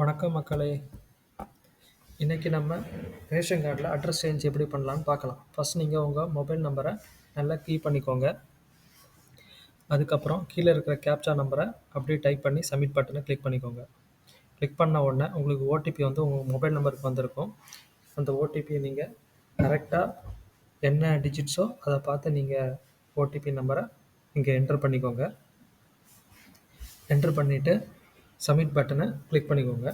வணக்கம் மக்களே! இன்றைக்கி நம்ம ரேஷன் கார்டில் அட்ரஸ் சேஞ்ச் எப்படி பண்ணலான்னு பார்க்கலாம். ஃபர்ஸ்ட் நீங்கள் உங்கள் மொபைல் நம்பரை நல்லா கீ பண்ணிக்கோங்க. அதுக்கப்புறம் கீழே இருக்கிற கேப்சா நம்பரை அப்படியே டைப் பண்ணி சப்மிட் பட்டனை கிளிக் பண்ணிக்கோங்க. கிளிக் பண்ண உடனே உங்களுக்கு ஓடிபி வந்து உங்கள் மொபைல் நம்பருக்கு வந்திருக்கும். அந்த ஓடிபியை நீங்கள் கரெக்டாக என்ன டிஜிட்ஸோ அதை பார்த்து நீங்கள் ஓடிபி நம்பரை இங்கே என்டர் பண்ணிக்கோங்க. என்டர் பண்ணிவிட்டு சப்மிட் பட்டனை கிளிக் பண்ணிக்கோங்க.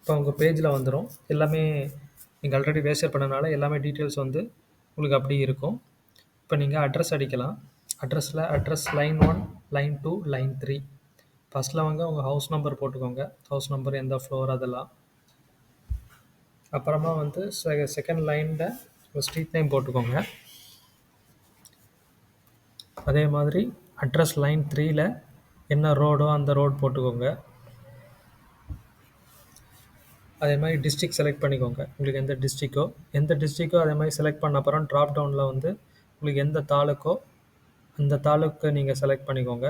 இப்போ உங்கள் பேஜில் வந்துடும் எல்லாமே நீங்கள் ஆல்ரெடி ரெஜிஸ்டர் பண்ணனால எல்லாமே டீட்டெயில்ஸ் வந்து உங்களுக்கு அப்படியே இருக்கும். இப்போ நீங்கள் அட்ரஸ் அடிக்கலாம். அட்ரஸில் address line one line two line three ஃபஸ்ட்டில் வாங்க உங்கள் ஹவுஸ் நம்பர் போட்டுக்கோங்க. ஹவுஸ் நம்பர் எந்த ஃப்ளோர் அதெல்லாம். அப்புறமா வந்து செ செகண்ட் லைனில் உங்கள் ஸ்ட்ரீட் நேம் போட்டுக்கோங்க. அதே மாதிரி அட்ரஸ் லைன் த்ரீயில் என்ன ரோடோ அந்த ரோட் போட்டுக்கோங்க. அதே மாதிரி டிஸ்ட்ரிக்ட் செலக்ட் பண்ணிக்கோங்க. உங்களுக்கு எந்த டிஸ்ட்ரிக்கோ எந்த டிஸ்ட்ரிக்கோ அதே மாதிரி செலக்ட் பண்ண அப்புறம் ட்ராப் டவுனில் வந்து உங்களுக்கு எந்த தாலுக்கோ அந்த தாலுக்கை நீங்கள் செலக்ட் பண்ணிக்கோங்க.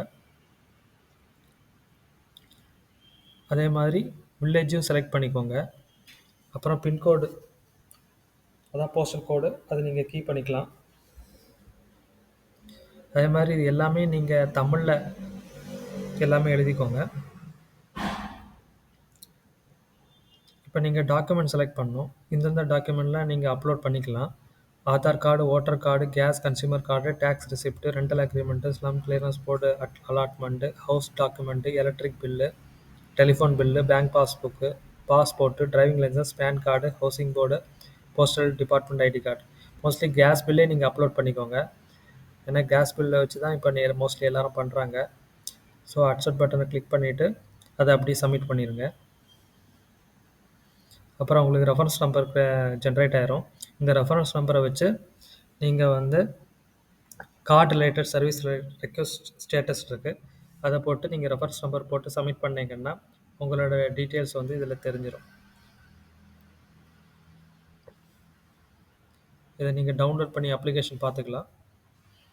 அதே மாதிரி வில்லேஜும் செலக்ட் பண்ணிக்கோங்க. அப்புறம் பின்கோடு அதான் போஸ்டல் கோடு அதை நீங்கள் கீ பண்ணிக்கலாம். அதே மாதிரி இது எல்லாமே நீங்கள் தமிழில் எல்லாமே எழுதிக்கோங்க. இப்போ நீங்கள் டாக்குமெண்ட் செலக்ட் பண்ணணும். இந்தந்த டாக்குமெண்ட்லாம் நீங்கள் அப்லோட் பண்ணிக்கலாம். Aadhaar card, voter card, gas consumer card, tax receipt rental agreement slum clearance board at allotment house document electric bill, telephone bill, bank passbook passport driving licence, PAN card, housing board, postal department ID card. Mostly gas பில்லே நீங்கள் upload பண்ணிக்கோங்க. ஏன்னா case பில்லை வச்சு தான் இப்போ நே mostly எல்லோரும் பண்ணுறாங்க ஸோ அக்செப்ட் பட்டனை கிளிக் பண்ணிவிட்டு அதை அப்படியே சப்மிட் பண்ணிடுங்க அப்புறம் உங்களுக்கு ரெஃபரன்ஸ் நம்பர் ஜென்ரேட் ஆயிரும். இந்த ரெஃபரன்ஸ் நம்பரை வச்சு நீங்கள் வந்து கார்ட் ரிலேட்டட் சர்வீஸ் ரெ ஸ்டேட்டஸ் இருக்குது அதை போட்டு நீங்கள் ரெஃபரன்ஸ் நம்பர் போட்டு சப்மிட் பண்ணீங்கன்னா, உங்களோட டீட்டெயில்ஸ் வந்து இதில் தெரிஞ்சிடும் இதை நீங்கள் டவுன்லோட் பண்ணி அப்ளிகேஷன் பார்த்துக்கலாம்.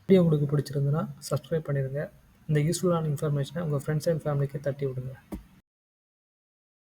வீடியோ உங்களுக்கு பிடிச்சிருந்துன்னா சப்ஸ்கிரைப் பண்ணிடுங்க இந்த யூஸ்ஃபுல்லான இன்ஃபர்மேஷனை உங்கள் ஃப்ரெண்ட்ஸ் அண்ட் ஃபேமிலிக்கு தட்டி விடுங்க.